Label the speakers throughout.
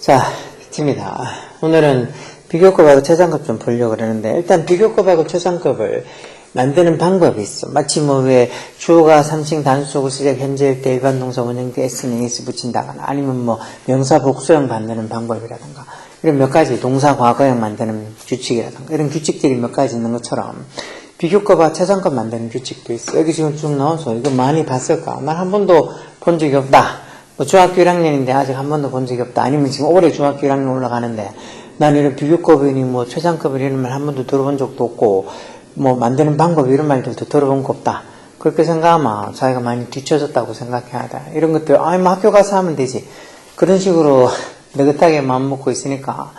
Speaker 1: 자, 입니다. 오늘은 비교급하고 최상급 좀 보려고 그러는데, 일단 비교급하고 최상급을 만드는 방법이 있어. 마치 뭐 왜 주어가 삼칭 단수고 시작 현재일 때 일반 동사 원형 때 S는 S 붙인다거나 아니면 뭐 명사 복수형 만드는 방법이라든가 이런 몇 가지 동사 과거형 만드는 규칙이라든가 이런 규칙들이 몇 가지 있는 것처럼 비교급과 최상급 만드는 규칙도 있어. 여기 지금 쭉 나와서 이거 많이 봤을까? 난한 번도 본 적이 없다. 뭐 중학교 1학년인데 아직 한 번도 본 적이 없다. 아니면 지금 올해 중학교 1학년 올라가는데 난 이런 비교급이니 뭐 최상급이니 이런 말 한 번도 들어본 적도 없고 뭐 만드는 방법 이런 말들도 들어본 거 없다. 그렇게 생각하면 자기가 많이 뒤쳐졌다고 생각해야 돼. 이런 것들 아니 뭐 학교 가서 하면 되지. 그런 식으로 느긋하게 마음 먹고 있으니까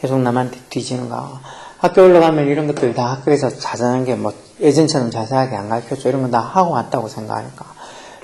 Speaker 1: 계속 남한테 뒤지는 거. 학교 올라가면 이런 것들 다 학교에서 자세한 게 뭐 예전처럼 자세하게 안 가르쳐줘. 이런 건 다 하고 왔다고 생각하니까.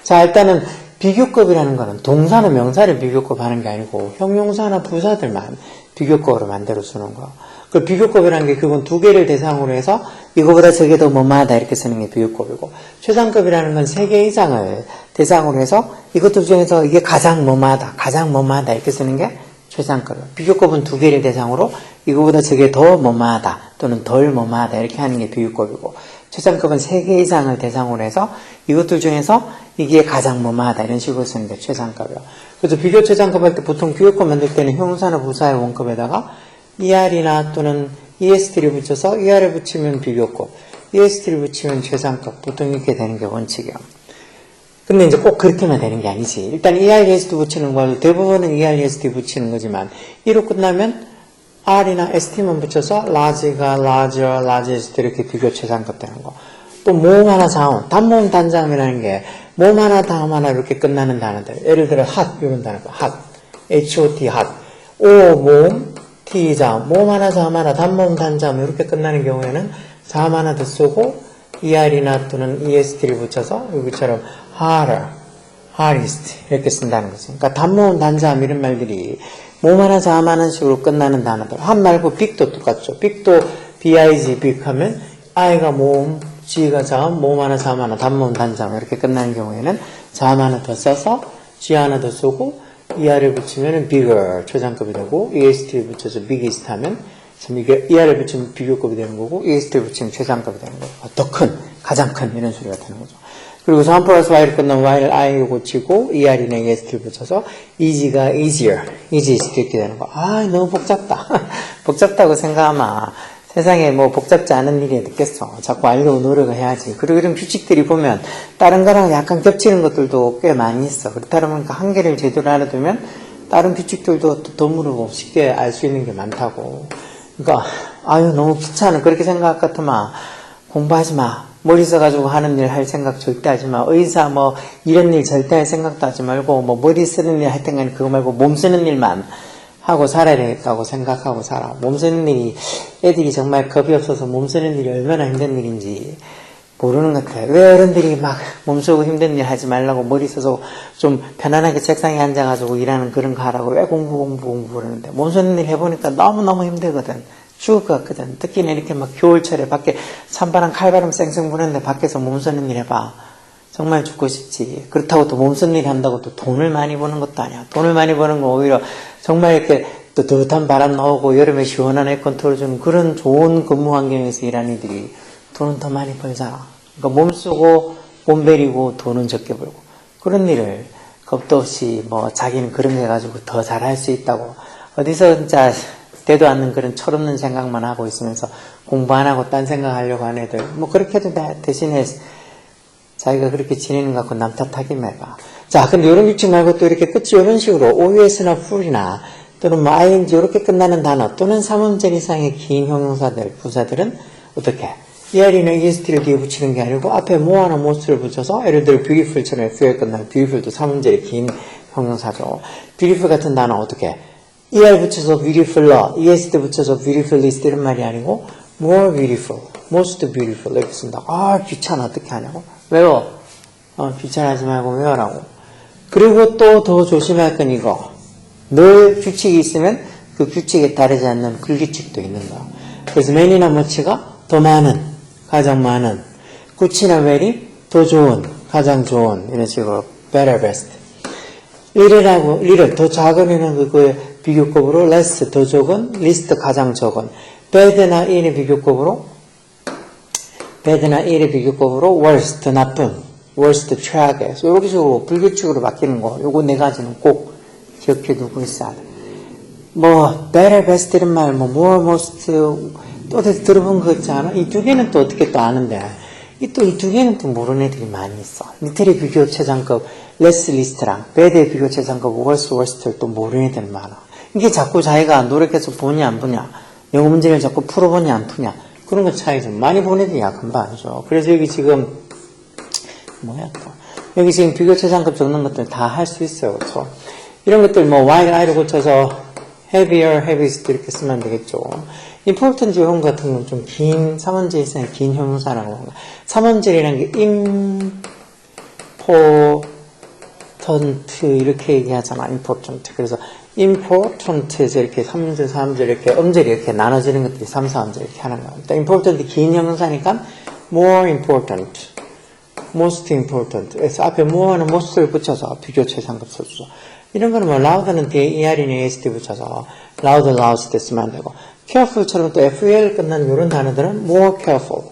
Speaker 1: 자, 일단은 비교급이라는 거는 동사나 명사를 비교급 하는 게 아니고 형용사나 부사들만 비교급으로 만들어 주는 거. 그 비교급이라는 게 그건 두 개를 대상으로 해서 이거보다 저게 더 뭐마하다 이렇게 쓰는 게 비교급이고 최상급이라는 건 세 개 이상을 대상으로 해서 이것들 중에서 이게 가장 뭐마하다, 가장 뭐마하다 이렇게 쓰는 게 최상급. 비교급은 두 개를 대상으로 이거보다 저게 더 뭐마하다 또는 덜 뭐마하다 이렇게 하는 게 비교급이고 최상급은 세 개 이상을 대상으로 해서 이것들 중에서 이게 가장 뭐마하다 이런 식으로 쓰는 게 최상급이에요. 그래서 비교 최상급 할 때 보통 비교급 만들 때는 형사나 부사의 원급에다가 ER이나 또는 EST를 붙여서 ER을 붙이면 비교급, EST를 붙이면 최상급 보통 이렇게 되는 게 원칙이에요. 근데 이제 꼭 그렇게만 되는 게 아니지. 일단 EREST 붙이는 거도 대부분은 EREST 붙이는 거지만 이로 끝나면 R이나 ST만 붙여서 large가 larger, largest 이렇게 비교 최상급 되는 거. 또 모음 하나 자음, 단모음 단자음이라는 게 모음 하나 다음 하나 이렇게 끝나는 단어들. 예를 들어 hot 이런 단어가 hot, H-O-T hot, O 모음, T 자음, 모음 하나 자음 하나 단모음 단자음 이렇게 끝나는 경우에는 자음 하나 더 쓰고 ER이나 또는 EST를 붙여서 여기처럼 harder, hardest 이렇게 쓴다는 거죠. 그러니까 단모음 단자음 이런 말들이 몸 하나 자음 하나 식으로 끝나는 단어들. 한 말고 빅도 똑같죠. 빅도 big, 빅 하면 i가 모음, g가 자음, 모음 하나 자음 하나, 단모음 단자음 이렇게 끝나는 경우에는 자음 하나 더 써서 g 하나 더 쓰고 er을 붙이면 bigger 최상급이 되고 est를 붙여서 biggest 하면 참 이게 er을 붙이면 비교급이 되는 거고 est를 붙이면 최상급이 되는 거고 더 큰, 가장 큰 이런 소리가 되는 거죠. 그리고 3 플러스 y를 끝나면 y를 i로 고치고 er이나 est를 붙여서 easy가 easier, easiest 이렇게 되는 거. 아, 너무 복잡다. 복잡다고 생각하면 세상에 뭐 복잡지 않은 일이 있겠어. 자꾸 알려고 노력을 해야지. 그리고 이런 규칙들이 보면 다른 거랑 약간 겹치는 것들도 꽤 많이 있어. 그렇다 보니까 한 개를 제대로 알아두면 다른 규칙들도 더 물어보고 쉽게 알 수 있는 게 많다고. 그러니까 아유 너무 귀찮아. 그렇게 생각 같으면 공부하지 마. 머리 써가지고 하는 일 할 생각 절대 하지 마. 의사 뭐 이런 일 절대 할 생각도 하지 말고 뭐 머리 쓰는 일 할 때는 그거 말고 몸 쓰는 일만 하고 살아야 되겠다고 생각하고 살아. 몸 쓰는 일이 애들이 정말 겁이 없어서 몸 쓰는 일이 얼마나 힘든 일인지 모르는 것 같아요. 왜 어른들이 막 몸 쓰고 힘든 일 하지 말라고 머리 써서 좀 편안하게 책상에 앉아가지고 일하는 그런 거 하라고 왜 공부 공부 공부 그러는데 몸 쓰는 일 해보니까 너무너무 힘들거든. 죽을 것 같거든. 특히나 이렇게 막 겨울철에 밖에 찬바람 칼바람 쌩쌩 부는데 밖에서 몸 쓰는 일 해봐. 정말 죽고 싶지. 그렇다고 또 몸 쓰는 일 한다고 또 돈을 많이 버는 것도 아니야. 돈을 많이 버는 건 오히려 정말 이렇게 또 따뜻한 바람 나오고 여름에 시원한 에어컨 틀어주는 그런 좋은 근무 환경에서 일하는 이들이 돈은 더 많이 벌잖아. 그러니까 몸 쓰고 몸 베리고 돈은 적게 벌고 그런 일을 겁도 없이 뭐 자기는 그런 게 가지고 더 잘할 수 있다고 어디서 진짜 되도 않는 그런 철없는 생각만 하고 있으면서 공부 안 하고 딴 생각하려고 하는 애들 뭐 그렇게 해도 돼. 대신에 자기가 그렇게 지내는 것 같고 남 탓하기 말가. 자, 근데 이런 규칙 말고 또 이렇게 끝이 이런 식으로 OS나 FUL이나 또는 뭐 ING 이렇게 끝나는 단어 또는 3음절 이상의 긴 형용사들, 부사들은 어떻게? ER이나 EST를 뒤에 붙이는 게 아니고 앞에 뭐하나 뭐스를 붙여서 예를 들어 beautiful처럼 F에 끝나는 beautiful도 3음절의 긴 형용사죠. beautiful 같은 단어 어떻게? ER 붙여서 beautifuler, EST 붙여서 beautifulist 이런 말이 아니고 more beautiful, most beautiful 이렇게 쓴다. 아 귀찮아 어떻게 하냐고? 외워. 어, 귀찮아하지 말고 외워라고. 그리고 또 더 조심할 건 이거. 늘 규칙이 있으면 그 규칙에 따르지 않는 불규칙도 있는 거야. 그래서 맨이나 머치가 더 많은, 가장 많은, 구치나 웰이 더 좋은, 가장 좋은 이런 식으로 better, best. 리를하고 리를 더 작은이는 그거의 비교급으로 less 더 적은 리스트 가장 적은 bad나 in의 비교급으로 bad나 in의 비교급으로 worst 더 나쁜 worst 최악의 이렇게 식으로 불규칙으로 바뀌는 거 요거 네 가지는 꼭 기억해 두고 있어야 돼. 뭐 better, best 이런 말, 뭐 more, most 또 어디서 들어본 거 있지 않아? 이 두 개는 또 어떻게 또 아는데 이 또 이 두 개는 또 모르는 애들이 많이 있어. 리틀의 비교 최장급 less list랑 bed의 비교 최장급 worst, worst를 또 모르는 애들 많아. 이게 자꾸 자기가 노력해서 보냐 안 보냐 영어 문제를 자꾸 풀어보냐 안 푸냐 그런 거 차이죠. 많이 본 애들이 약한 반이죠. 그래서 여기 지금 뭐야 또 여기 지금 비교 최상급 적는 것들 다 할 수 있어요. 그렇죠? 이런 것들 뭐 y를 i로 고쳐서 heavier, heaviest 이렇게 쓰면 되겠죠. important 거 같은 건 좀긴 3원제 이상의 긴 형용사라고 합니다. 3원제라는 게 important 이렇게 얘기하잖아. important. 그래서 important에서 이렇게 3절, 4절 이렇게 음절이 이렇게 나눠지는 것들이 3, 4음절 이렇게 하는 겁니다. important 긴 형용사니까 more important. most important. 그래서 앞에 more는 most를 붙여서 비교 최상급 써주죠. 이런 거는 뭐 loud는 뒤에 er이나 ast 붙여서 loud, loudest 쓰면 안 되고 careful처럼 또 ful 끝나는 이런 단어들은 more careful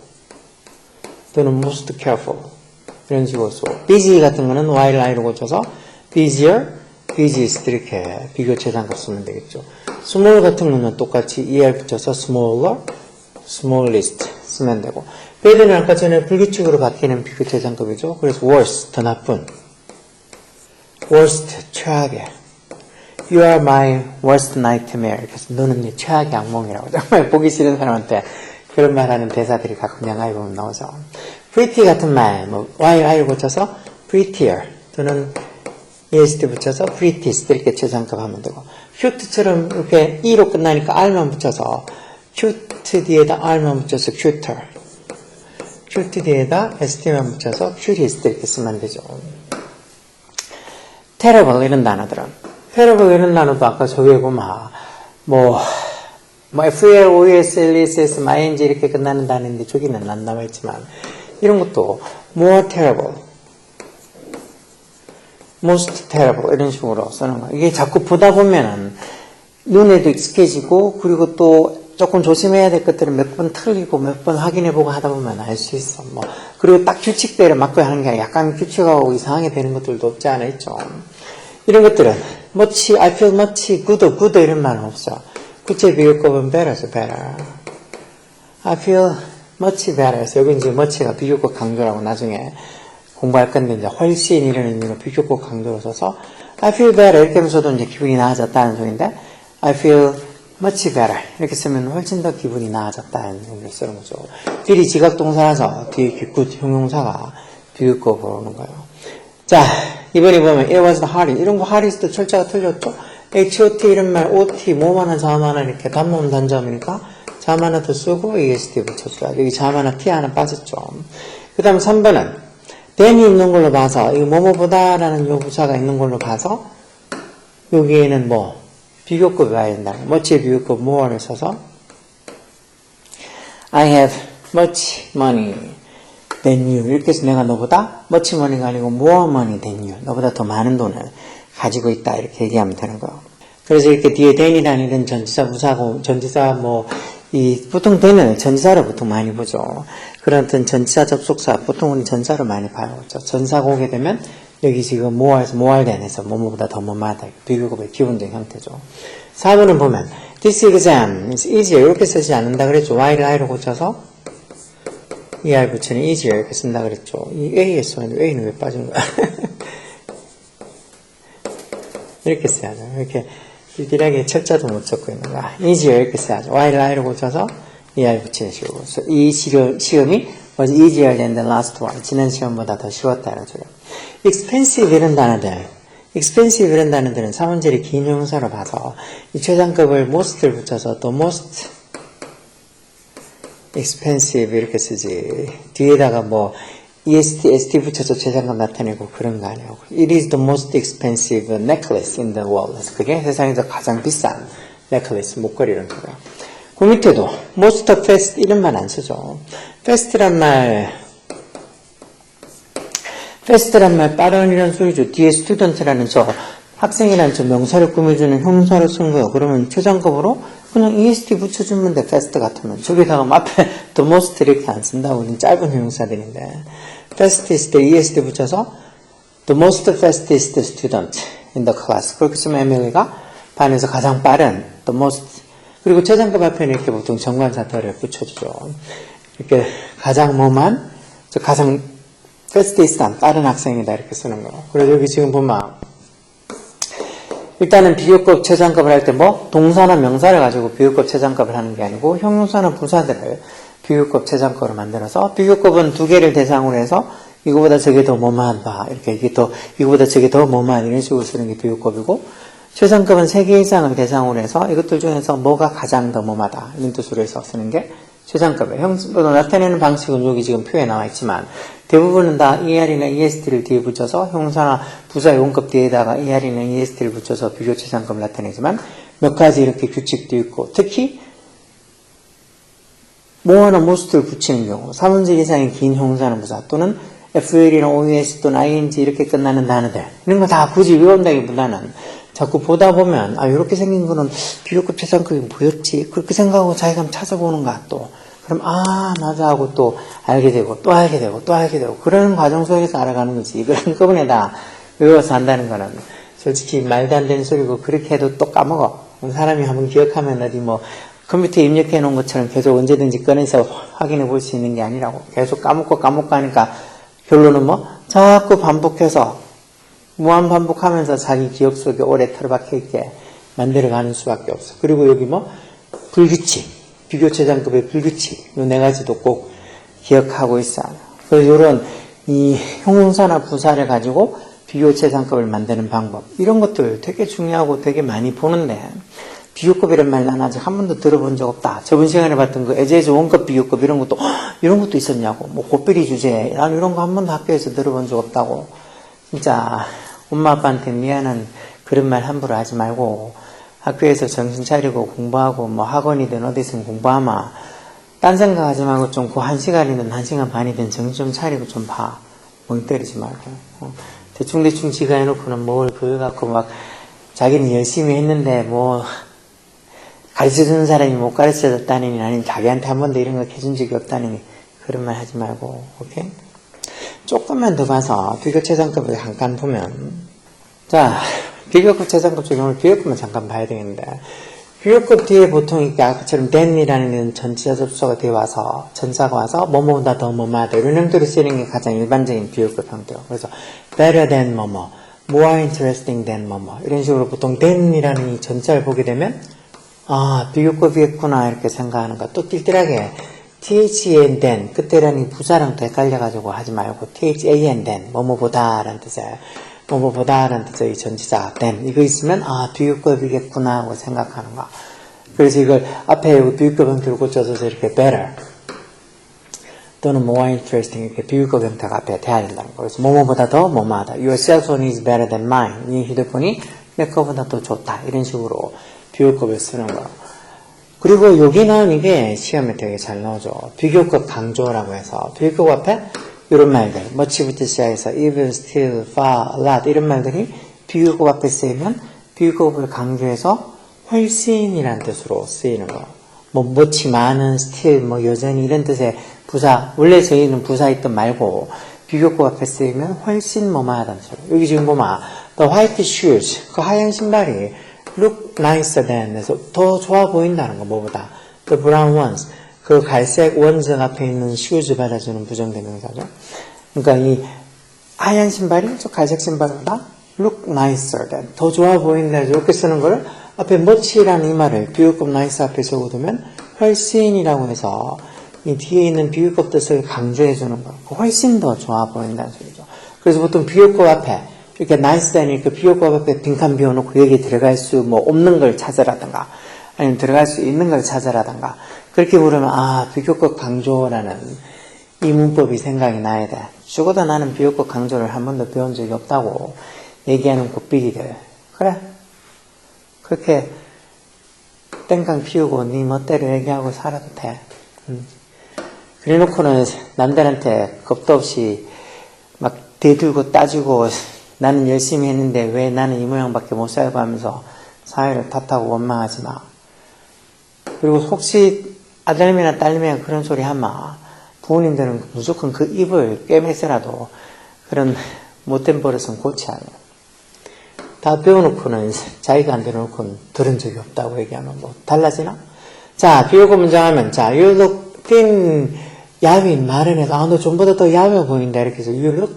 Speaker 1: 또는 most careful 이런 식으로 쓰고 busy 같은 거는 while i로 고쳐서 busier, busiest 이렇게 비교 최상급 쓰면 되겠죠. small 같은 거는 똑같이 er 붙여서 smaller, smallest 쓰면 되고 bad는 아까 전에 불규칙으로 바뀌는 비교 최상급이죠. 그래서 worse, 더 나쁜 worst, 최악의 You are my worst nightmare. 그래서 너는 내 최악의 악몽이라고. 정말 보기 싫은 사람한테 그런 말하는 대사들이 가끔 영화에 보면 나오죠. pretty 같은 말, 뭐, y를 고쳐서 prettier 또는 est 붙여서 prettiest 이렇게 최상급 하면 되고 cute처럼 이렇게 e로 끝나니까 r만 붙여서 cute 뒤에다 r만 붙여서 cuter cute 뒤에다 st만 붙여서 cutest 이렇게 쓰면 되죠. terrible 이런 단어들은 terrible 이런 단어도 아까 저기에 보면 뭐, 뭐 FL, OS, LSS, ING 이렇게 끝나는 단어인데 저기는 안 남아있지만 이런 것도 more terrible, most terrible 이런 식으로 쓰는 거예요. 이게 자꾸 보다 보면은 눈에도 익숙해지고 그리고 또 조금 조심해야 될 것들은 몇 번 틀리고 몇 번 확인해보고 하다 보면 알 수 있어. 뭐 그리고 딱 규칙대로 맞고 하는 게 아니라 약간 규칙하고 이상하게 되는 것들도 없지 않아 있죠. 이런 것들은 much, I feel much good, good 이런 말은 없어. 구체 비교급은 better죠, better. I feel much better. 여기 이제 much가 비교급 강조라고 나중에 공부할 건데 이제 훨씬 이런 의미로 비교급 강조로 써서 I feel better 이렇게 하면서도 이제 기분이 나아졌다는 소리인데 I feel much better 이렇게 쓰면 훨씬 더 기분이 나아졌다는 의미로 쓰는 거죠. 필이 지각 동사라서 뒤에 이렇게 good 형용사가 비교급으로 오는 거예요. 자, 이번에 보면 it was hardest. 이런 거 hardest 철자가 틀렸죠? HOT 이런 말, OT, 뭐만한 자만한 이렇게 단모음 단점이니까 자음 하나 더 쓰고 EST 돼. 여기 자음 하나, T 하나 빠졌죠. 그 다음 3번은 then이 있는 걸로 봐서 이거 뭐뭐보다라는 요 부사가 있는 걸로 봐서 여기에는 뭐 비교급이 와야 된다. much의 비교급 more를 써서 I have much money than you. 이렇게 해서 내가 너보다 much money가 아니고 more money than you. 너보다 더 많은 돈을 가지고 있다. 이렇게 얘기하면 되는 거예요. 그래서 이렇게 뒤에 then이라는 이런 전지사 부사고, 전지사 뭐, 이, 보통 then을 전지사로 보통 많이 보죠. 그런 어떤 전지사 접속사, 보통 우리 전사로 많이. 그렇죠? 전사가 오게 되면, 여기 지금 모아에서 모알된에서 뭐뭐보다 더 뭐마다 비교급의 기본적인 형태죠. 4번은 보면, this exam is easier. 이렇게 쓰지 않는다 그랬죠. y를 i로 고쳐서, ER 붙이는 easier 이렇게 쓴다 그랬죠. 이 A에 써는데 A는 왜 빠진 거야? 이렇게 써야죠. 이렇게 일일하게 철자도 못 적고 있는 거야. easier 이렇게 써야죠. Y를 I로 고쳐서 ER 붙이는 식으로. 그래서 이 시험, 시험이 was easier than the last one. 지난 시험보다 더 쉬웠다는 소리야. expensive 이런 단어들. expensive 이런 단어들은 3원절이 긴 형사로 봐서 이 최상급을 most를 붙여서 또 most expensive 이렇게 쓰지. 뒤에다가 뭐 est, st 붙여서 최상급 나타내고 그런 거 아니에요. It is the most expensive necklace in the world. 그래서 그게 세상에서 가장 비싼 necklace, 목걸이라는 거예요. 그 밑에도 most fast 이런 말 안 쓰죠. fast란 말 fast란 말 빠른이라는 소리죠. 뒤에 student라는 저 학생이란 저 명사를 꾸며주는 형용사를 쓴 거예요. 그러면 최장급으로 그냥 EST 붙여주면 돼. fast 같으면. 저기다가 뭐 앞에 the most 이렇게 안 쓴다고. 우리는 짧은 형용사들인데. fastest EST 붙여서 the most fastest student in the class. 그렇게 쓰면 에밀리가 반에서 가장 빠른 the most 그리고 최장급 앞에는 이렇게 보통 정관 사태를 붙여주죠. 이렇게 가장 뭐만 저 가장 fastest한 빠른 학생이다 이렇게 쓰는 거. 그래서 여기 지금 보면 일단은 비교급 최장급을 할 때 뭐 동사나 명사를 가지고 비교급 최장급을 하는 게 아니고 형용사나 부사들을 비교급 최장급으로 만들어서 비교급은 두 개를 대상으로 해서 이거보다 저게 더 뭐만 봐 이렇게 이게 더 이거보다 저게 더 뭐만 이런 식으로 쓰는 게 비교급이고 최상급은 세개 이상을 대상으로 해서 이것들 중에서 뭐가 가장 더 뭐마다 이런 뜻으로 해서 쓰는 게 최상급이에요. 형식으로 나타내는 방식은 여기 지금 표에 나와 있지만 대부분은 다 ER이나 EST를 뒤에 붙여서 형사나 부사 용급 뒤에다가 ER이나 EST를 붙여서 비교 최상급을 나타내지만 몇 가지 이렇게 규칙도 있고 특히 뭐하나 most를 붙이는 경우 3분절 이상의 긴 형사나 부사 또는 FL이나 OS 또는 ING 이렇게 끝나는 단어들 이런 거 다 굳이 외운다기보다는 자꾸 보다 보면 아 이렇게 생긴 거는 비교급 최상급이 뭐였지. 그렇게 생각하고 자기가 찾아보는가 또. 그럼 아 맞아 하고 또 알게 되고 또 알게 되고 또 알게 되고. 그런 과정 속에서 알아가는 거지. 이걸 한꺼번에 다 외워서 한다는 거는 솔직히 말도 안 되는 소리고 그렇게 해도 또 까먹어. 사람이 한번 기억하면 어디 뭐 컴퓨터에 입력해 놓은 것처럼 계속 언제든지 꺼내서 확인해 볼 수 있는 게 아니라고. 계속 까먹고 까먹고 하니까 결론은 뭐 자꾸 반복해서 무한 반복하면서 자기 기억 속에 오래 틀어박혀 있게 만들어가는 수밖에 없어. 그리고 여기 뭐 불규칙, 비교체장급의 불규칙 요 네 가지도 꼭 기억하고 있어. 그래서 이런 이 형용사나 부사를 가지고 비교체장급을 만드는 방법 이런 것들 되게 중요하고 되게 많이 보는데 비교급 이런 말난 아직 한 번도 들어본 적 없다. 저번 시간에 봤던 그 에제즈 원급 비교급 이런 것도 "헉, 이런 것도 있었냐고. 뭐 고삐리 주제 난 이런 거 한 번도 학교에서 들어본 적 없다고. 진짜 엄마 아빠한테 미안한 그런 말 함부로 하지 말고 학교에서 정신 차리고 공부하고 뭐 학원이든 어디든 공부하마 딴 생각하지 말고 좀 그 한 시간이든 한 시간 반이든 정신 좀 차리고 좀 봐. 멍 때리지 말고 어. 대충대충 지가 해놓고는 뭘 그걸 갖고 막 자기는 열심히 했는데 뭐 가르쳐 주는 사람이 못 가르쳐 줬다니 아니면 자기한테 한 번도 이런 거 해준 적이 없다니 그런 말 하지 말고 오케이? 조금만 더 봐서 비교 최상급을 잠깐 보면 자 비교급 최상급 적용을 비교급만 잠깐 봐야 되겠는데 비교급 뒤에 보통 이렇게 아까처럼 than이라는 전치사 접수가 뒤에 와서 전사가 와서 뭐뭐보다 더 뭐뭐하다. 이런 형태로 쓰이는 게 가장 일반적인 비교급 형태로. 그래서 better than 뭐뭐 more interesting than 뭐뭐. 이런 식으로 보통 than이라는 이 전자를 보게 되면 아 비교급이겠구나 이렇게 생각하는 거또 띨띨하게 THAN then 그때라는 부사랑 또 헷갈려가지고 하지 말고 THAN then 뭐뭐보다 라는 뜻이에요 뭐뭐보다 라는 뜻의 이 전치사 then 이거 있으면 아 비교급이겠구나 하고 생각하는 거. 그래서 이걸 앞에 비교급 형태로 고쳐서 이렇게 better 또는 more interesting 이렇게 비교급 형태가 앞에 돼야 된다는 거. 그래서 뭐뭐보다 더 뭐뭐하다. Your cell phone is better than mine. 이 휴대폰이 내 거보다 더 좋다. 이런 식으로 비교급을 쓰는 거 그리고 여기는 이게 시험에 되게 잘 나오죠. 비교급 강조라고 해서 비교급 앞에 이런 말들, much부터 시작해서 even, still, far, a lot 이런 말들이 비교급 앞에 쓰이면 비교급을 강조해서 훨씬이라는 뜻으로 쓰이는 거. 뭐 much, 많은, still, 뭐 여전히 이런 뜻의 부사, 원래 저희는 부사 있던 말고 비교급 앞에 쓰이면 훨씬 뭐뭐하다는 소리. 여기 지금 보면 the white shoes, 그 하얀 신발이 look nicer than 그래서 더 좋아 보인다는 거 뭐보다. the brown ones. 그 갈색 원즈 앞에 있는 shoes 받아주는 부정대명사죠. 그러니까 이 하얀 신발이 저 갈색 신발보다 look nicer than 더 좋아 보인다. 이렇게 쓰는 걸 앞에 much라는 이 말을 비유급 nice 앞에 적어두면 훨씬이라고 해서 이 뒤에 있는 비유급 뜻을 강조해 주는 거. 훨씬 더 좋아 보인다는 소리죠. 그래서 보통 비유급 앞에 이렇게 나이스 다니까 비교과 앞에 빈칸 비워놓고 여기 들어갈 수 뭐 없는 걸 찾으라든가 아니면 들어갈 수 있는 걸 찾으라든가 그렇게 부르면 아 비교급 강조라는 이 문법이 생각이 나야 돼. 죽어도 나는 비교급 강조를 한 번도 배운 적이 없다고 얘기하는 곱비기들 그래 그렇게 땡깡 피우고 네 멋대로 얘기하고 살아도 돼. 음. 그래놓고는 남들한테 겁도 없이 막 대들고 따지고 나는 열심히 했는데 왜 나는 이 모양밖에 못 살고 하면서 사회를 탓하고 원망하지 마. 그리고 혹시 아들님이나 딸님이 그런 소리 하마. 부모님들은 무조건 그 입을 꿰매서라도 그런 못된 버릇은 고쳐야 해요. 다 배워놓고는 자기가 안 배워놓고는 들은 적이 없다고 얘기하면 뭐 달라지나? 자, 비교고 문장하면 자, look thin, 야윈 말은 해서 아, 너 전보다 더 야외 보인다 이렇게 해서 look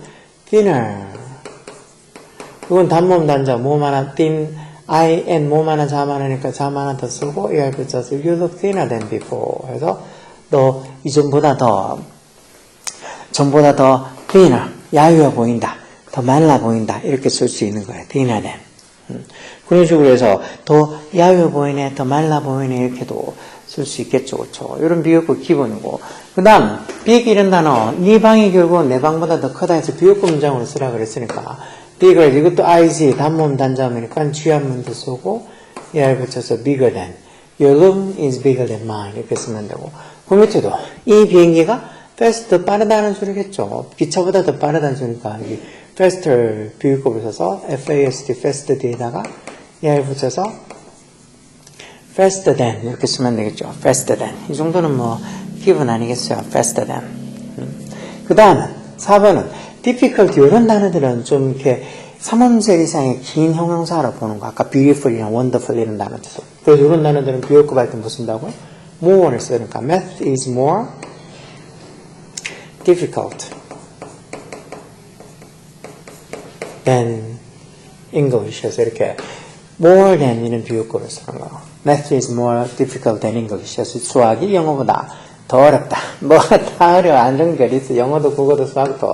Speaker 1: thinner. 이건 단모음 단자 몸 하나 thin, I and 몸 하나 잠 하나니까 잠 하나 더 쓰고 ER 붙여서 you look thinner than before 해서 너 이전보다 더 전보다 더 thinner, 야유어 보인다. 더 말라 보인다. 이렇게 쓸 수 있는 거예요. thinner than. 음. 그런 식으로 해서 더 야유어 보이네, 더 말라 보이네 이렇게도 쓸 수 있겠죠. 그렇죠? 이런 비교급 기본이고 그 다음 big 이런 단어 네 방이 결국은 내 방보다 더 크다 해서 비교급 문장으로 쓰라 그랬으니까 bigger 이것도 IC 단모음 단자음이니까 취한문도 쓰고 ER 붙여서 bigger than your room is bigger than mine 이렇게 쓰면 되고. 그 밑에도 이 비행기가 faster 빠르다는 소리겠죠. 기차보다 더 빠르다는 소리니까 이 faster 비교급을 써서 FAST fast 뒤에다가 ER 붙여서 faster than 이렇게 쓰면 되겠죠. faster than. 이 정도는 뭐 기본 아니겠어요. faster than. 그 다음은 4번은 difficult 이런 단어들은 좀 이렇게 3음절 이상의 긴 형용사로 보는 거. 아까 beautiful이나 wonderful 이런 단어들. 그래서 이런 단어들은 비교급 할때 뭐 쓴다고요? more를 쓰니까 math is more difficult than English에서 이렇게 more than 이런 비교급을 쓰는 거. math is more difficult than English에서 수학이 영어보다 더 어렵다. 뭐가 다 어려워. 안 좋은 게 있어. 영어도 국어도 수학도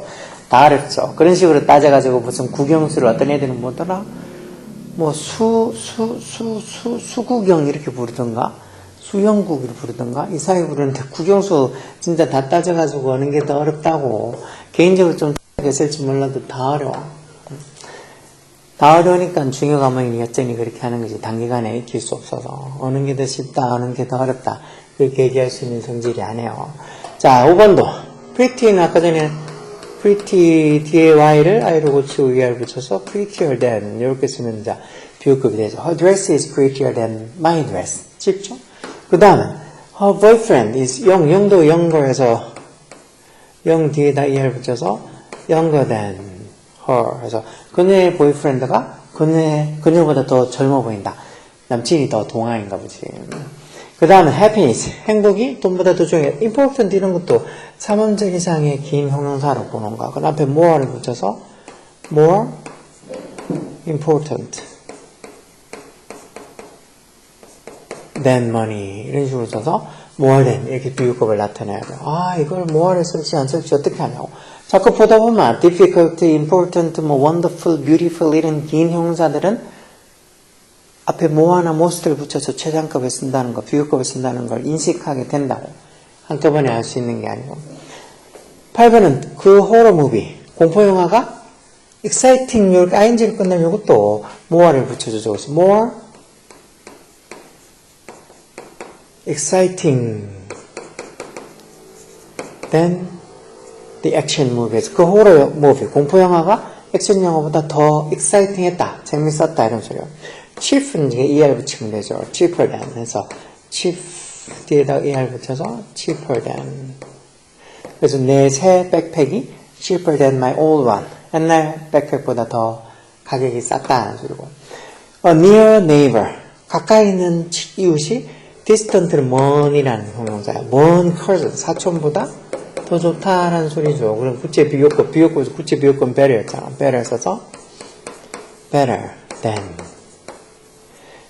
Speaker 1: 다 어렵죠. 그런 식으로 따져가지고 무슨 국영수를 어떤 애들은 뭐더라? 뭐 수, 수, 수, 수, 수국영 이렇게 부르던가? 수영국으로 부르던가? 이 사이 부르는데 국영수 진짜 다 따져가지고 하는 게 더 어렵다고. 개인적으로 좀 했을지 몰라도 다 어려워. 다 어려우니까 중요 과목이 여전히 그렇게 하는 거지. 단기간에 익힐 수 없어서. 어느 게 더 쉽다, 어느 게 더 어렵다. 그렇게 얘기할 수 있는 성질이 아니에요. 자, 5번도. pretty는 아까 전에 pretty 뒤에 y를 i로 고치고 er 붙여서 prettier than 이렇게 쓰면 자 비교급이 되죠. Her dress is prettier than my dress. 쉽죠? 그 다음은 her boyfriend is young. 영도 younger 영 뒤에다 er 붙여서 younger than her. 그래서 그녀의 보이프렌드가 그녀의 그녀보다 더 젊어 보인다. 남친이 더 동안인가 보지. 그 다음은 happiness, 행복이 돈보다 더 중요해. important 이런 것도 3음절 이상의 긴 형용사로 보는 거야. 그 앞에 more를 붙여서 more important than money 이런 식으로 써서 more than 이렇게 비유급을 나타내야 돼요. 아 이걸 more를 쓸지 안 쓸지 어떻게 하냐고. 자꾸 보다 보면 difficult, important, 뭐 wonderful, beautiful 이런 긴 형용사들은 앞에 뭐 하나 most를 붙여서 최상급을 쓴다는 거, 비교급을 쓴다는 걸 인식하게 된다고. 한꺼번에 알 수 있는 게 아니고. 8번은 그 호러 무비, 공포 영화가 exciting, 요 ing를 끝내면 이것도 more를 붙여줘. 그래서 more exciting than the action movies. 그 호러 무비, 공포 영화가 액션 영화보다 더 exciting 했다, 재밌었다, 이런 소리요. cheap은 이제 er 붙이면 되죠. cheaper than 해서 cheap 뒤에다 er 붙여서 cheaper than 그래서 내 새 백팩이 cheaper than my old one 옛날 백팩보다 더 가격이 쌌다는 소리고 a near neighbor 가까이 있는 이웃이 distant는 먼이라는 형용사야 먼 cousin 사촌보다 더 좋다라는 소리죠. 그럼 구체 비교급 비교급에서 구체 비교급 better였잖아. better 써서 better than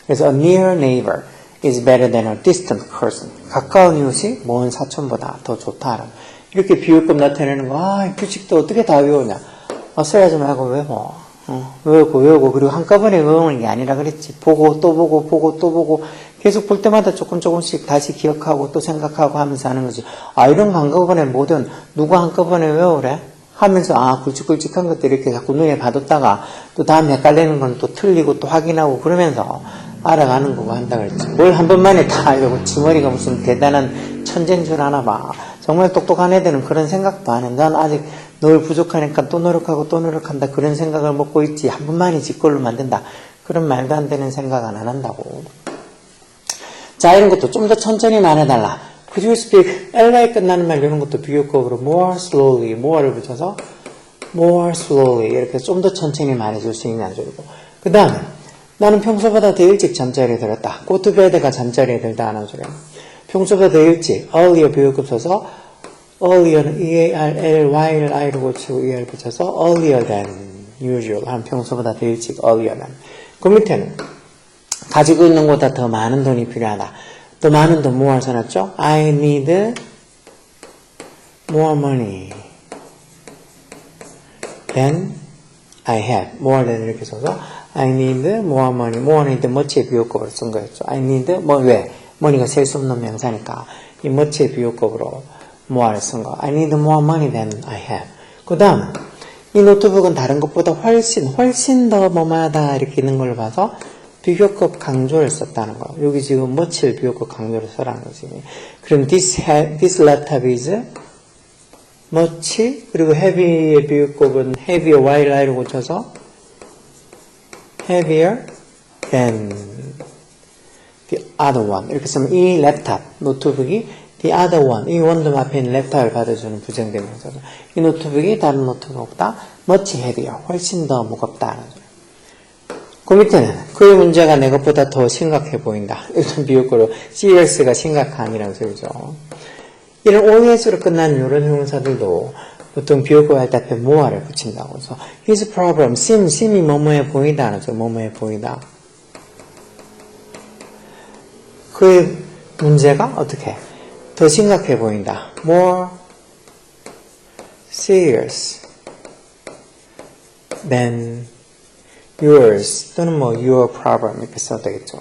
Speaker 1: 그래서 a near neighbor is better than a distant person. 가까운 이웃이 먼 사촌보다 더 좋다. 이렇게 비유법 나타내는 거, 아, 규칙도 어떻게 다 외우냐. 어, 써야지 말고 외워. 어, 외우고 외우고 그리고 한꺼번에 외우는 게 아니라 그랬지. 보고 또 보고 보고 또 보고 계속 볼 때마다 조금 조금씩 다시 기억하고 또 생각하고 하면서 하는 거지. 아 이런 거 한꺼번에 뭐든 누가 한꺼번에 외우래? 하면서 아 굵직굵직한 것들 이렇게 자꾸 눈에 봐뒀다가 또 다음에 헷갈리는 건 또 틀리고 또 확인하고 그러면서 알아가는 거고 한다 그랬지. 뭘 한 번만에 다 알고 지머리가 무슨 대단한 천재인 줄 아나 봐. 정말 똑똑한 애들은 그런 생각도 안 해. 난 아직 늘 부족하니까 또 노력하고 또 노력한다. 그런 생각을 먹고 있지. 한 번만이 지 걸로 만든다. 그런 말도 안 되는 생각은 안 한다고. 자, 이런 것도 좀 더 천천히 말해달라. Could you speak? LY 끝나는 말 이런 것도 비교급으로 more slowly, more를 붙여서 more slowly 이렇게 좀 더 천천히 말해줄 수 있는 안줄이고 그 다음에 나는 평소보다 더 일찍 잠자리에 들었다. bed가 잠자리에 들다 소리 평소보다 더 일찍 earlier 비교급 써서 earlier는 E-A-R-L-Y를 I로 고치고 E-R 붙여서 earlier than usual 한 평소보다 더 일찍 earlier than 그 밑에는 가지고 있는 것보다 더 많은 돈이 필요하다. 더 많은 돈 more 써놨죠? I need more money than I have. more than 이렇게 써서 I need more money. more need much의 비교급으로 쓴 거였죠. I need 뭐 왜? money가 셀 수 없는 명사니까 이 much의 비교급으로 more를 쓴 거. I need more money than I have. 그 다음 이 노트북은 다른 것보다 훨씬 훨씬 더 뭐마다 이렇게 있는 걸 봐서 비교급 강조를 썼다는 거. 여기 지금 much를 비교급 강조를 써라는 거지. 그럼 this, ha- this laptop is much 그리고 heavy의 비교급은 heavier y를 i로 고쳐서 heavier than the other one. 이렇게 쓰면 이 랩탑 노트북이 the other one. 이 원룸 앞에 있는 랩탑을 받아주는 부정대명사죠. 이 노트북이 다른 노트북보다. Much heavier 훨씬 더 무겁다는 거죠 그 밑에는 그의 문제가 내 것보다 더 심각해 보인다. 이런 비유구로 serious가 심각함이라는 소리죠. 이런 OS로 끝나는 이런 형용사들도 보통 비교구 할때 앞에 모아를 붙인다고 해서 his problem, seem, seem이 뭐뭐해 보이다 하죠. 뭐뭐해 보이다. 그의 문제가 어떻게 더 심각해 보인다. more serious than yours 또는 뭐 your problem 이렇게 써도 되겠죠.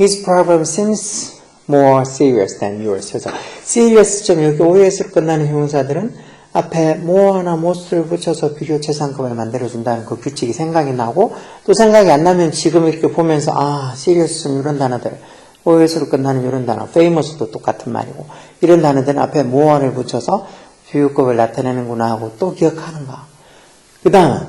Speaker 1: His problem seems more serious than yours. 그래서 serious 점 여기 OS로 끝나는 형용사들은 앞에 more나 more를 붙여서 비교 최상급을 만들어준다는 그 규칙이 생각이 나고 또 생각이 안 나면 지금 이렇게 보면서 아좀 이런 단어들 OS로 끝나는 이런 단어 famous도 똑같은 말이고 이런 단어들은 앞에 more를 붙여서 비교급을 나타내는구나 하고 또 기억하는 거. 그 다음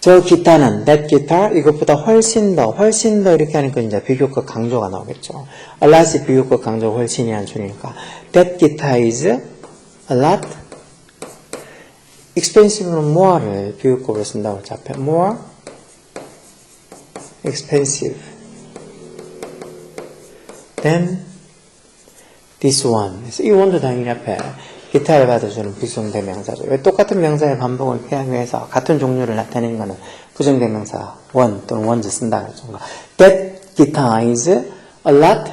Speaker 1: 저 기타는 that guitar 이것보다 훨씬 더 훨씬 더 이렇게 하니까 이제 비교급 강조가 나오겠죠. a lot이 비교급 강조 훨씬이란 줄이니까 that guitar is a lot expensive는 more를 비교급으로 쓴다고. 앞에 more expensive than this one. 그래서 이 원도 당연히 앞에 기타를 받아주는 부정대명사죠. 왜 똑같은 명사의 반복을 피하기 위해서 같은 종류를 나타내는 것은 부정대명사 원 또는 원즈 쓴다는 거죠. 그러니까 That guitar is a lot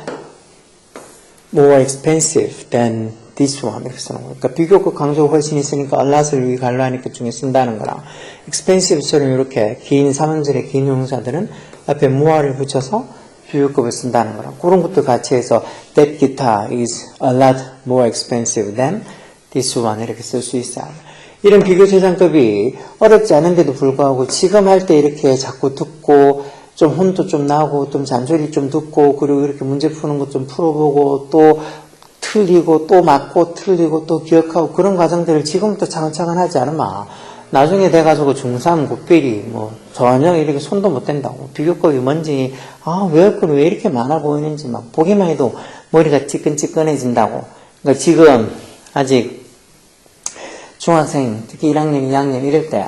Speaker 1: more expensive than this one 이렇게 쓰는 거예요. 그러니까 비교급 강조 훨씬 있으니까 a lot을 위 관로하니까 중에 쓴다는 거랑 expensive처럼 이렇게 긴 사문절의 긴 형사들은 앞에 more를 붙여서 비교급을 쓴다는 거랑 그런 것도 같이 해서 that guitar is a lot more expensive than this one 이렇게 쓸 수 있어요. 이런 비교 최상급이 어렵지 않은데도 불구하고 지금 할 때 이렇게 자꾸 듣고 좀 혼도 좀 나고 좀 잔소리 좀 듣고 그리고 이렇게 문제 푸는 것 좀 풀어보고 또 틀리고 또 맞고 틀리고 또 기억하고 그런 과정들을 지금부터 차근차근 하지 않으면 나중에 돼가지고 중3 곱비리 뭐 전혀 이렇게 손도 못 댄다고 비교급이 뭔지 아 거는 왜 이렇게 많아 보이는지 막 보기만 해도 머리가 찌끈찌끈해진다고. 그러니까 지금 아직 중학생 특히 1학년 2학년 이럴 때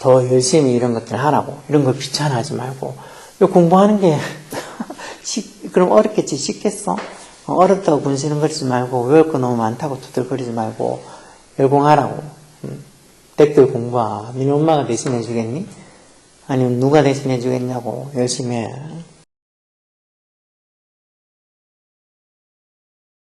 Speaker 1: 더 열심히 이런 것들 하라고. 이런 거 귀찮아하지 말고. 이거 공부하는 게 쉽- 그럼 어렵겠지. 쉽겠어 어, 어렵다고 군시는 거리지 말고 외울 거 너무 많다고 두들거리지 말고 열공하라고 음. 댓글 공부하 니네 엄마가 대신해 주겠니? 아니면 누가 대신해 주겠냐고 열심히 해